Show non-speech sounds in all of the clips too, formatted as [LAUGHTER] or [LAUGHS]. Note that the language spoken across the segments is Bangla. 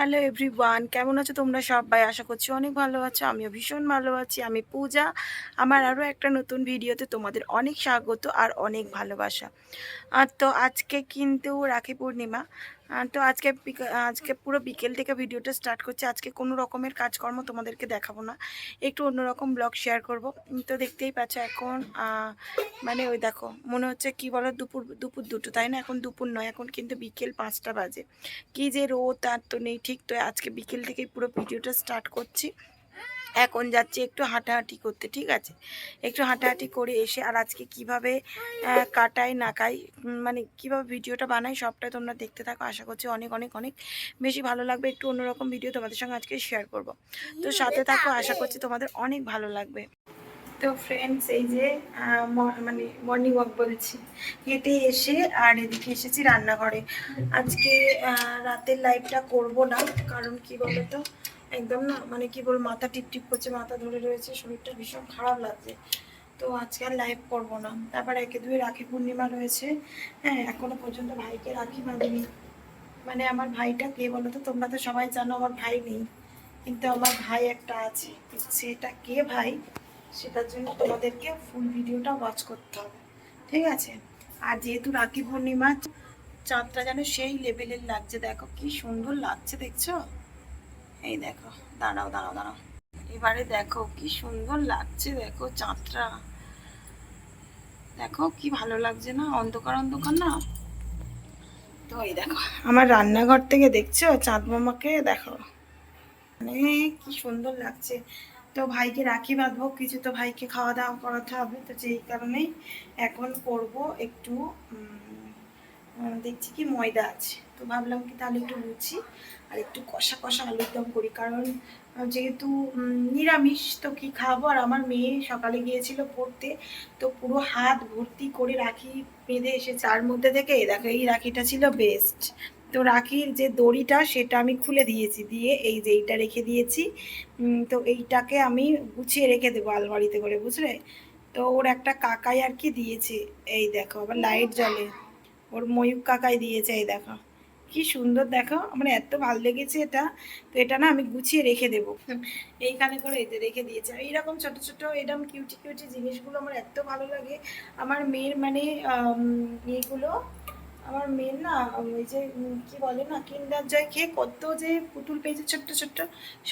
হ্যালো এভরিওয়ান কেমন আছো তোমরা সবাই? আশা করছি অনেক ভালো আছো। আমিও ভীষণ ভালো আছি। আমি পূজা। আমার আরও একটা নতুন ভিডিওতে তোমাদের অনেক স্বাগত আর অনেক ভালোবাসা। আর তো আজকে কিন্তু রাখি পূর্ণিমা। তো আজকে আজকে পুরো বিকেল থেকে ভিডিওটা স্টার্ট করছি। আজকে কোনো রকমের কাজকর্ম তোমাদেরকে দেখাবো না। একটু অন্যরকম ব্লগ শেয়ার করব। তো দেখতেই পাচ্ছ এখন মানে ওই দেখো, মনে হচ্ছে কি বলো, দুপুর দুপুর দুটো, তাই না? এখন দুপুর নয়, এখন কিন্তু বিকেল পাঁচটা বাজে। কি যে রোদ তার তো নেই, ঠিক তো আজকে বিকেল থেকেই পুরো ভিডিওটা স্টার্ট করছি। এখন যাচ্ছি একটু হাঁটাহাঁটি করতে ঠিক আছে? একটু হাঁটাহাঁটি করে এসে আর আজকে কীভাবে কাটাই নাকাই মানে কীভাবে ভিডিওটা বানাই সবটাই তোমরা দেখতে থাকো। আশা করছি অনেক অনেক অনেক বেশি ভালো লাগবে। একটু অন্যরকম ভিডিও তোমাদের সঙ্গে আজকে শেয়ার করব। তো সাথে থাকো আশা করছি তোমাদের অনেক ভালো লাগবে। তো ফ্রেন্ডস এই যে মানে মর্নিং ওয়াক বলছি হেঁটে এসে আর এদিকে এসেছি রান্নাঘরে। আজকে রাতের লাইভটা করব না কারণ কি বলতো? একদম না মানে কি বল মাথা টিপ টিপ করছে, মাথা ধরে রয়েছে, শরীরটা ভীষণ খারাপ লাগছে। তো আজকে আর লাইভ করব না। তারপর একে দুই রাখি পূর্ণিমা রয়েছে। হ্যাঁ এখনও পর্যন্ত ভাইকে রাখি বাঁধিনি মানে আমার ভাইটা কে বলো তো? তোমরা তো সবাই জানো আমার ভাই নেই। কিন্তু আমার ভাই একটা আছে। সেটা কে ভাই? সেটার জন্য তোমাদেরকে ফুল ভিডিওটা ওয়াচ করতে হবে। ঠিক আছে? আর যেহেতু রাখি পূর্ণিমা, চাঁদটা যেন সেই লেভেলের লাগছে। দেখো কি সুন্দর লাগছে, দেখছ? এই দেখো, দাঁড়াও দাঁড়াও দাঁড়াও। এবারে দেখো কি সুন্দর লাগছে, দেখো চাঁদটা। দেখো কি ভালো লাগছে না, অন্ধকার অন্ধকার না। তো এই দেখো, আমার রান্নাঘর থেকে দেখছ? চাঁদ মামাকে দেখো। মানে কি সুন্দর লাগছে। তো ভাইকে রাখি বাঁধবো, কিছু তো ভাইকে খাওয়া দাওয়া করাতে হবে, তো যেই কারণেই এখন করব একটু দেখছি কি ময়দা আছে। তো ভাবলাম কি তাহলে একটু লুচি। আর একটু কষা কষা আলুর দম করি। কারণ যেহেতু নিরামিষ, তো কি খাব? আর আমার মেয়ে সকালে গিয়েছিল পড়তে, তো পুরো হাত ভর্তি করে রাখি বেঁধে এসে আর মধ্যে থেকে। দেখো, এই রাখিটা ছিল বেস্ট তো রাখির যে দড়িটা, সেটা আমি খুলে দিয়েছি, দিয়ে এই যে এইটা রেখে দিয়েছি। তো এইটাকে আমি গুছিয়ে রেখে দেবো আলমারিতে করে, বুঝলে? তো ওর একটা কাকাই আর কি দিয়েছে। এই দেখো, আবার লাইট জ্বলে। ওর ময়ূর কাকাই দিয়েছে, এই দেখো। কি সুন্দর দেখো, আমার এত ভালো লেগেছে এটা। তো এটা না আমি গুছিয়ে রেখে দেবো। এইখানে করে এতে রেখে দিয়েছে। আর এইরকম ছোট ছোট এরকম কিউটি কিউটি জিনিসগুলো আমার এত ভালো লাগে। আমার মেয়ের মানে ইয়েগুলো, আমার মেয়ের না ওই যে কি বলে না, কিন্ডার জয় খেয়ে কত যে পুতুল পেয়েছে ছোট্ট ছোট্ট,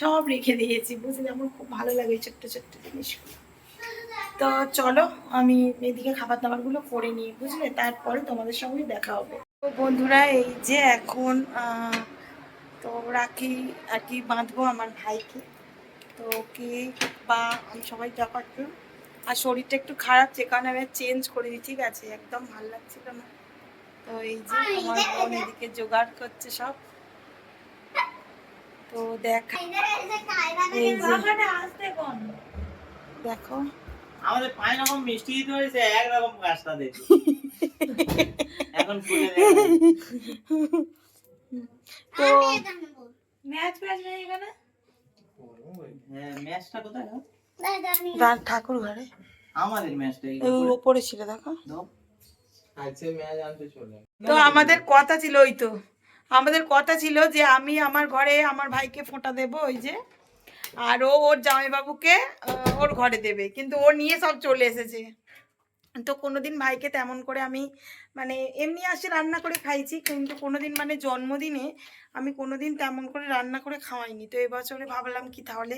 সব রেখে দিয়েছি। বুঝলি আমার খুব ভালো লাগে এই ছোট্ট ছোট্ট জিনিসগুলো। তো চলো আমি এদিকে খাবার দাবারগুলো করে নিই, বুঝলে? তারপরে তোমাদের সঙ্গে দেখা হবে। তো বন্ধুরা এই যে এখন তো রাখি আর কি বাঁধবো আমার ভাইকে। তো ওকে বা আমি সবাই ব্যাপারটা আর শরীরটা একটু খারাপ যে কারণে আমি চেঞ্জ করে দিই ঠিক আছে? একদম ভালো লাগছিল না। তো এই যে আমার বোন এদিকে জোগাড় করছে সব। তো দেখ এই যে দেখো। আমাদের পাঁচ রকম মিষ্টি দিতে হয়েছে একরকম কাজটা দেখি। [LAUGHS] এখন তো ম্যাচ ম্যাচ নেই এখানে হ্যাঁ ম্যাচটা কোথায় ঠাকুর ঘরে। আমাদের ম্যাচটা উপরে। ছিল দেখো। তো আমাদের কথা ছিল ওই তো। আমাদের কথা ছিল যে আমি আমার ঘরে আমার ভাইকে ফোঁটা দেব ওই যে আর ও ওর জামাইবাবুকে ওর ঘরে দেবে। কিন্তু ও নিয়ে সব চলে এসেছে। তো কোনোদিন ভাইকে তেমন করে আমি মানে এমনি আসে রান্না করে খাইছি, কিন্তু কোনোদিন মানে জন্মদিনে আমি কোনোদিন তেমন করে রান্না করে খাওয়াইনি। তো এবছরে ভাবলাম কি তাহলে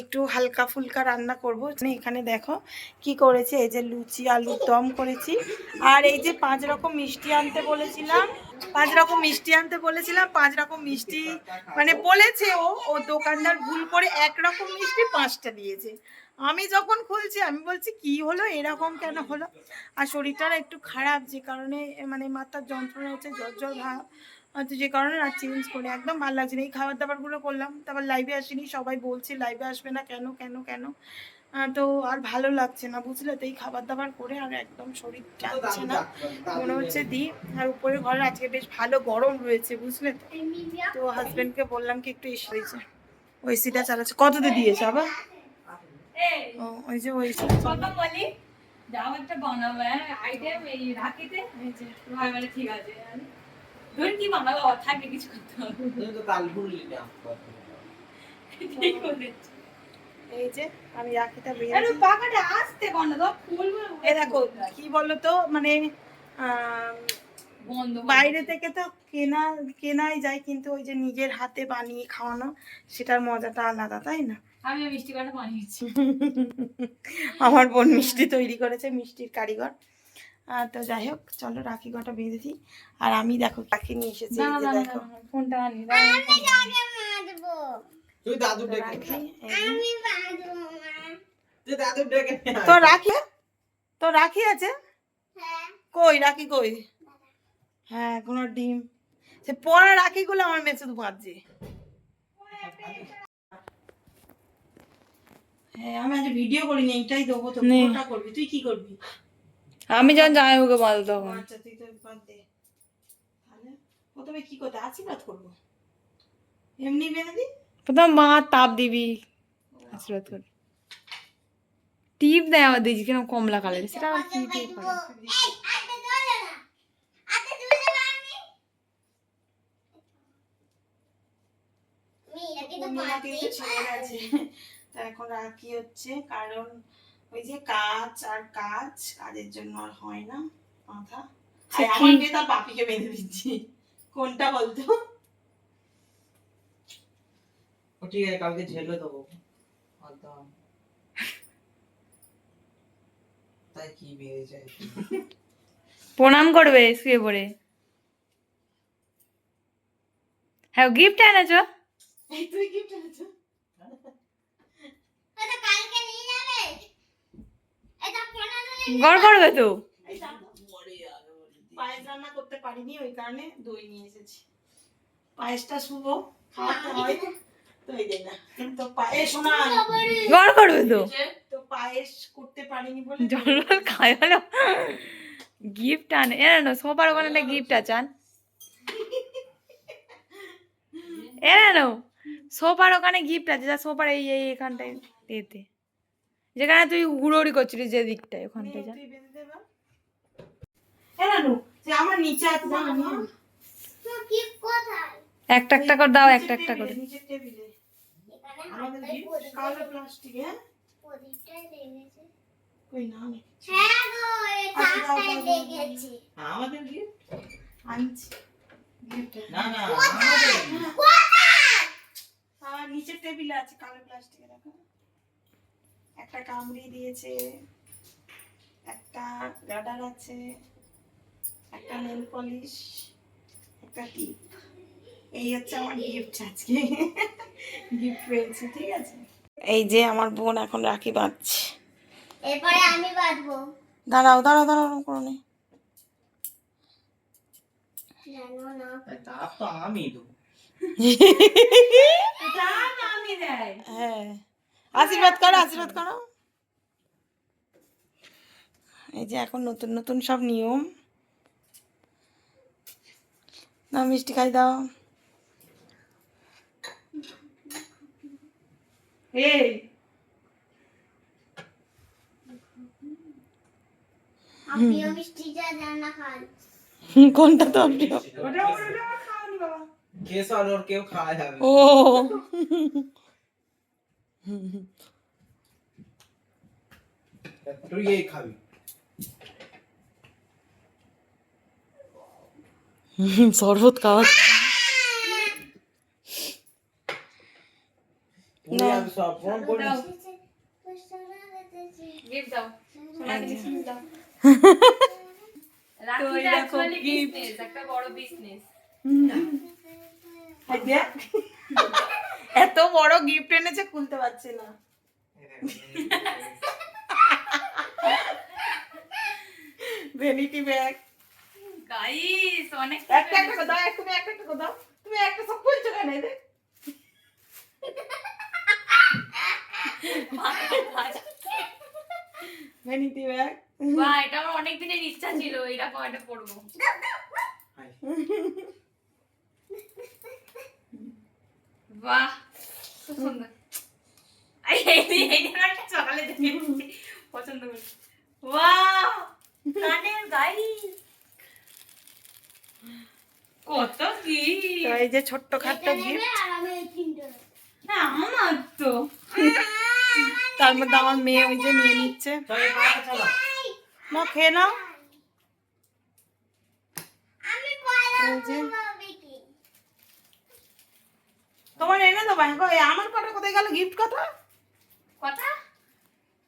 একটু হালকা ফুলকা রান্না করব। মানে এখানে দেখো কি করেছে, এই যে লুচি আলুর দম করেছি। আর এই যে পাঁচ রকম মিষ্টি আনতে বলেছিলাম, পাঁচ রকম মিষ্টি আনতে বলেছিলাম, পাঁচ রকম মিষ্টি মানে বলেছে ও ও দোকানদার ভুল করে এক রকম মিষ্টি পাঁচটা দিয়েছে। আমি যখন খুলছি, আমি বলছি, কি হলো? এরকম কেন হলো? আর শরীরটা একটু খারাপ, যে কারণে মানে মাথার যন্ত্রণা হচ্ছে, জ্বর জ্বর ভাব হয়তো যে কারণে আর চেঞ্জ করে একদম ভালো লাগছে না। এই খাবার দাবারগুলো করলাম, তারপর লাইভে আসিনি, সবাই বলছে লাইভে আসবে না কেন কেন কেন? তো আর ভালো লাগছে না, বুঝলে? তো এই খাবার দাবার করে আর একদম শরীর টানছে না। মনে হচ্ছে দি, আর উপরে ঘরে আজকে বেশ ভালো গরম রয়েছে, বুঝলে? তো তো হাজবেন্ডকে বললাম কি একটু এসে হয়েছে ওই সিটা চালাচ্ছে। কততে দিয়েছে, আবার? ও ওই যে ওই কত বলি? যাও একটা বানাবো হ্যাঁ? আইটেম এই রাখিতে। এই যে। ভাই বলে ঠিক আছে। ধরে কি বাংলা বাবা থাকে কিছু করতে হবে। তো তাল ভুললি না। ঠিক বলেছ। এই যে আমি রাখিটা আরে পাকাটা আসতে এ দেখো কি বলো তো মানে বাইরে থেকে তো কেনা কেনাই যায় কিন্তু ওই যে নিজের হাতে বানিয়ে খাওয়ানো সেটার মজাটা আলাদা তাই না? আমি মিষ্টি কটা বানিয়েছি [LAUGHS] আমার বোন মিষ্টি তৈরি করেছে মিষ্টির কারিগর। তো যাই হোক চলো রাখি কটা বেঁধে দিই। আর আমি দেখো রাখি নিয়ে এসেছি দেখো। ফোনটা আনি। তো রাখি তো রাখি আছে? কই রাখি কই? হ্যাঁ কোনো ডিম। সে পড়া রাখিগুলো আমার মেয়ে শুধু বাজছে হ্যাঁ আমি তো। করবি করবি? যখন জামাইবাবুকে বল তখন। আচ্ছা তো প্রথমে কি করতে আশীর্বাদ করব? এমনি বেঁধে দি প্রথম মা তাপ দিবি। আশীর্বাদ কর। টিপ দেয় আমার দিদি কেন কমলা কালার সেটা কি দিয়ে করে পূর্ণিমা কিন্তু ছেড়ে গেছে। তা এখন রাখি হচ্ছে? কারণ ওই যে কাজ আর কাজ কাজের জন্য আর হয় না মাথা। আর সে আমার মেয়ে তার বাপিকে বেঁধে দিচ্ছি। কোনটা বলতো? ও ঠিক আছে কালকে ঝেলে দেবো। একদম। তাই কি বেড়ে যায়? প্রণাম করবে শুয়ে পড়ে। হ্যাঁ গিফট এনেছো? এই তুই গিফট গড় করবে তো। এই দেখো, পায়েস রান্না করতে পারিনি ওই কারণে দই নিয়ে এসেছি। পায়েসটা শুভ খাওয়াতে হয় তো এই না। তো পায়েস গড় করবে তো। তো পায়েস করতে পারিনি বলে জল জল খায় হলো গিফট আনে। এ না সোফার ওখানে একটা গিফট আছে এ না সোফার ওখানে গিফট আছে যা সোফার এই এই এখানটায় এতে। যেখানে তুই হুড়োড়ি করছিলি যে দিকটায় ওখানটায় যা। আমার নিচে আছে একটা একটা করে দাও একটা একটা করে। টেবিলে, নিচের টেবিলে। আমাদের gift কালো প্লাস্টিক, হ্যাঁ? কই না, না। আমাদের কি আনছি। না না নিচের টেবিলে আছে কালো প্লাস্টিকে দেখো। একটা কামড়ি দিয়েছে একটা গার্ডার আছে একটা নেল পলিশ একটা টিপ এই হচ্ছে আমার গিফট আজকে। গিফট পেয়েছি ঠিক আছে? এই যে আমার বোন এখন রাখি বাঁধছে। এরপরে আমি বাঁধবো। দাঁড়াও দাঁড়াও দাঁড়াও করো নি। জানো না। তার তো আমি তো [LAUGHS] হ্যাঁ। আশীর্বাদ করো আশীর্বাদ করো। এই যে এখন নতুন নতুন সব নিয়ম। না মিষ্টি খাই দাও। এই। কোনটা তো প্রিয় কেশর ওর কেউ খাওয়া যাবে ও। তুই এই খাবি। শরবত খাওয়া। gift। একটা বড় বিজনেস দেখ। এত বড় গিফট এনেছে খুলতে পারছি না। ভ্যানিটি ব্যাগ গাইস অনেক একটা একটা দাও তুমি একটা একটা দাও। তুমি একটা সব খুলছো কেন এই দেখ ভ্যানিটি ব্যাগ বাহ এটা আমার অনেক দিনের ইচ্ছা ছিল এরকম একটা পড়ব বাহ খুব সুন্দর সকালে দেখেছি পছন্দ করি। ওয়াও কানের গাইস কত কি তো এই যে ছোট্ট খাট্ট গিফট। হ্যাঁ আমার তো। তার মধ্যে আমার মেয়ে ওই যে নিয়ে নিচ্ছে। মা খেয়ে নাও। আমি পয়লা তোমার এনে দেবো হ্যাঁ আমার কটা কোথায় গেল? গিফট কটা? কথা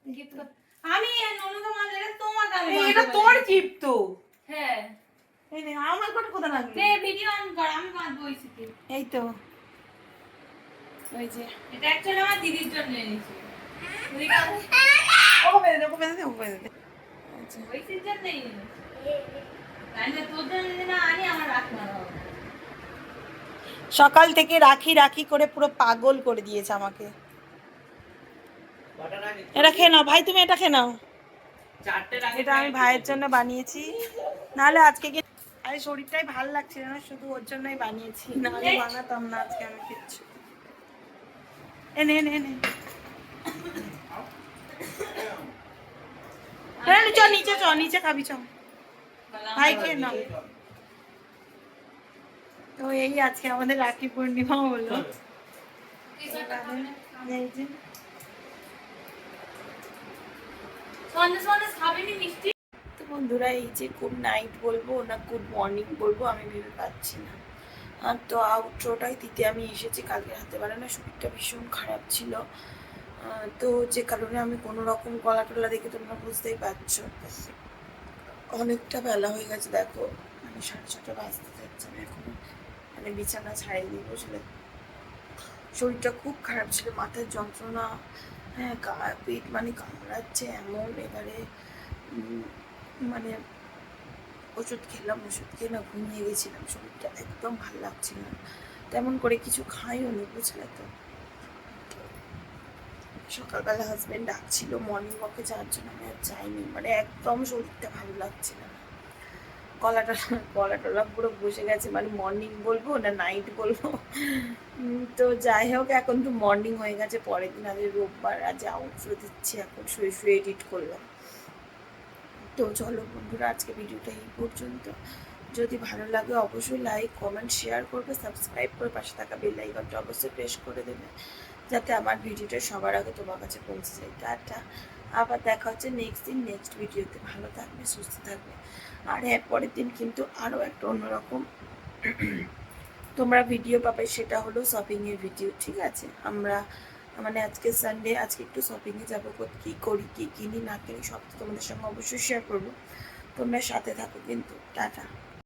গিফট আমি মাল এটা তোমার এটা তোর গিফট তো। হ্যাঁ। এই নে, আমার কটা কোথায় লাগল? নে ভিডিও অন কর আমি সিটে এই তো। ওই যে এটা অ্যাকচুয়ালি আমার দিদির জন্য এনেছি। ও বেঁধে ও বেঁধে ও বেঁধে আচ্ছা। ওই সিট জন্যই তাহলে তোর জন্য না আনি আমার রাখ মারা হবে। সকাল থেকে রাখি রাখি করে পুরো পাগল করে দিয়েছে আমাকে। এটা খেয়ে নাও, ভাই, তুমি এটা খেয়ে নাও। এটা আমি ভাইয়ের জন্য বানিয়েছি। নাহলে আজকে কি আরে, শরীরটাই ভালো লাগছিল না, শুধু ওর জন্যই বানিয়েছি। নাহলে বানাতাম না আজকে আমি কিচ্ছু। এনে এনে এনে চ, নিচে চ, নিচে খাবি, চ। ভাই, খেয়ে নাও। তো এই আজকে আমাদের রাখি পূর্ণিমা হলো। এই যে। সন্দেশ সন্দেশ খাবেনি মিষ্টি? তো বন্ধুরা এই যে গুড নাইট বলব না গুড মর্নিং বলব আমি ভেবে পাচ্ছি না। আর তো আউটরোটাই দিতে আমি এসেছি কালকে রাতে বেলা না শরীরটা ভীষণ খারাপ ছিল। তো যে কারণে আমি কোনো রকম গলা টলা দেখে তোমরা বুঝতেই পারছ। অনেকটা বেলা হয়ে গেছে দেখো। মানে সাড়ে ছটা বাজতে যাচ্ছে আমি এখন মানে বিছানা ছাড়িয়ে বুঝলে? শরীরটা খুব খারাপ ছিল, মাথার যন্ত্রণা হ্যাঁ গা- পেট মানে কামড়াচ্ছে এমন, এবারে মানে ওষুধ খেলাম, ওষুধ খেয়ে না ঘুমিয়ে গেছিলাম, শরীরটা একদম ভালো লাগছিল না। তেমন করে কিছু খাইও নি, বুঝলে তো? সকালবেলা হাজবেন্ড ডাকছিল মর্নিং ওয়াকে যাওয়ার জন্য আমি আর যাইনি মানে একদম শরীরটা ভালো লাগছিল না। গলাটা গলা টলা পুরো বসে গেছে। মানে মর্নিং বলব না নাইট বলব? তো যাই হোক, এখন তো মর্নিং হয়ে গেছে। পরের দিন আজ রোববার আজ আউটফ্লো দিচ্ছি এখন। শুয়ে শুয়ে এডিট করলাম। তো চলো বন্ধুরা আজকে ভিডিওটা এই পর্যন্ত। যদি ভালো লাগে অবশ্যই লাইক কমেন্ট শেয়ার করবে। সাবস্ক্রাইব করে পাশে থাকা বেল আইকনটা অবশ্যই প্রেস করে দেবে। যাতে আমার ভিডিওটা সবার আগে তোমার কাছে পৌঁছে যায়। টাটা আবার দেখা হচ্ছে নেক্সট দিন নেক্সট ভিডিওতে। ভালো থাকবে, সুস্থ থাকবে। আর হ্যাঁ পরের দিন কিন্তু আরও একটা অন্যরকম [CLEARS THROAT] তোমরা ভিডিও পাবে, সেটা হলো শপিংয়ের ভিডিও ঠিক আছে? আমরা মানে আজকে সানডে আজকে একটু শপিংয়ে যাব, কো- কি করি, কী কিনি, না কিনি সব তোমাদের সঙ্গে অবশ্যই শেয়ার করব। তোমরা সাথে থাকো কিন্তু, টাটা।